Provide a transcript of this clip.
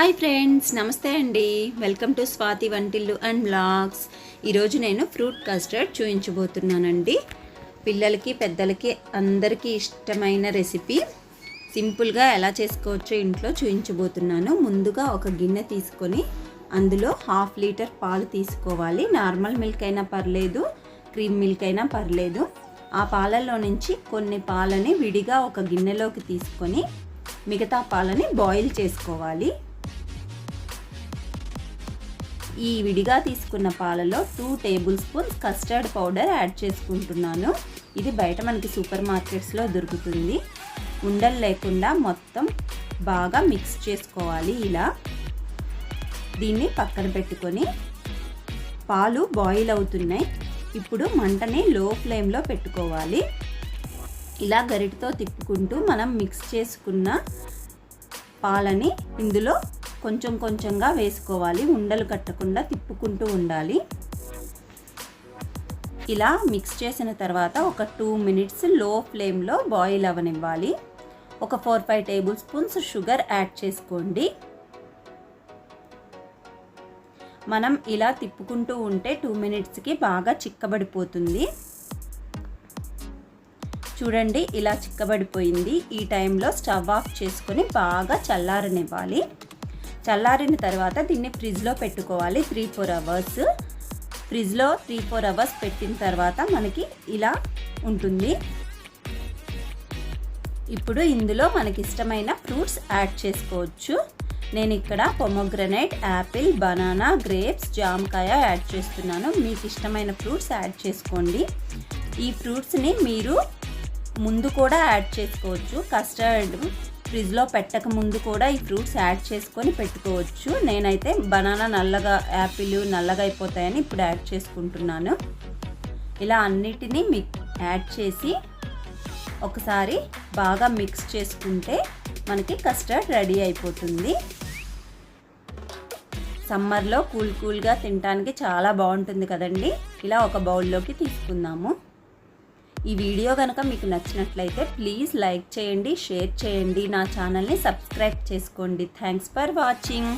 Hi friends నమస్తే అండి. Welcome to Swathi వంటిల్లు అండ్ బ్లాగ్స్. ఈరోజు నేను ఫ్రూట్ కస్టర్డ్ చూపించబోతున్నానండి పిల్లలకి పెద్దలకి అందరికీ ఇష్టమైన రెసిపీ. సింపుల్గా ఎలా చేసుకోవచ్చో ఇంట్లో చూపించబోతున్నాను ముందుగా ఒక గిన్నె తీసుకొని అందులో హాఫ్ లీటర్ పాలు తీసుకోవాలి. నార్మల్ మిల్క్ అయినా పర్లేదు క్రీమ్ మిల్క్ అయినా పర్లేదు. ఆ పాలల్లో నుంచి కొన్ని పాలని విడిగా ఒక గిన్నెలోకి తీసుకొని మిగతా పాలని బాయిల్ చేసుకోవాలి. ఈ విడిగా తీసుకున్న పాలలో two tablespoons custard powder add చేసుకుంటున్నాను. ఇది బయట మనకి సూపర్ మార్కెట్స్లో దొరుకుతుంది. ఉండలు లేకుండా మొత్తం బాగా మిక్స్ చేసుకోవాలి ఇలా. దీన్ని పక్కన పెట్టుకొని పాలు బాయిల్ అవుతున్నాయి. ఇప్పుడు మంటని లో ఫ్లేమ్లో పెట్టుకోవాలి. ఇలా గరిటతో తిప్పుకుంటూ మనం మిక్స్ చేసుకున్న పాలని ఇందులో కొంచెం కొంచెంగా వేసుకోవాలి. ఉండలు కట్టకుండా తిప్పుకుంటూ ఉండాలి. ఇలా మిక్స్ చేసిన తర్వాత ఒక టూ మినిట్స్లో ఫ్లేమ్లో బాయిల్ అవనివ్వాలి. ఒక four five tablespoons sugar add చేసుకోండి. మనం ఇలా తిప్పుకుంటూ ఉంటే టూ మినిట్స్కి బాగా చిక్కబడిపోతుంది. చూడండి ఇలా చిక్కబడిపోయింది. ఈ టైంలో స్టవ్ ఆఫ్ చేసుకొని బాగా చల్లారనివ్వాలి. చల్లారిన తర్వాత దీన్ని ఫ్రిడ్జ్లో పెట్టుకోవాలి. Three four hours. ఫ్రిడ్జ్లో త్రీ ఫోర్ అవర్స్ పెట్టిన తర్వాత మనకి ఇలా ఉంటుంది. ఇప్పుడు ఇందులో మనకి ఇష్టమైన ఫ్రూట్స్ యాడ్ చేసుకోవచ్చు. నేను ఇక్కడ పొమోగ్రనైట్ యాపిల్ బనానా గ్రేప్స్ జామకాయ యాడ్ చేస్తున్నాను. మీకు ఇష్టమైన ఫ్రూట్స్ యాడ్ చేసుకోండి. ఈ ఫ్రూట్స్ని మీరు ముందు కూడా యాడ్ చేసుకోవచ్చు. కస్టర్డ్ ఫ్రిడ్జ్లో పెట్టక ముందు కూడా ఈ ఫ్రూట్స్ యాడ్ చేసుకొని పెట్టుకోవచ్చు. నేనైతే బనానా నల్లగా యాపిల్ నల్లగా అయిపోతాయని ఇప్పుడు యాడ్ చేసుకుంటున్నాను. ఇలా అన్నిటినీ మిక్ యాడ్ చేసి ఒకసారి బాగా మిక్స్ చేసుకుంటే మనకి కస్టర్డ్ రెడీ అయిపోతుంది. సమ్మర్లో కూల్ కూల్గా తినడానికి చాలా బాగుంటుంది కదండి. ఇలా ఒక బౌల్లోకి తీసుకుందాము. ఈ వీడియో కనుక మీకు నచ్చినట్లయితే ప్లీజ్ లైక్ చేయండి షేర్ చేయండి నా ఛానల్ని సబ్స్క్రైబ్ చేసుకోండి. Thanks for watching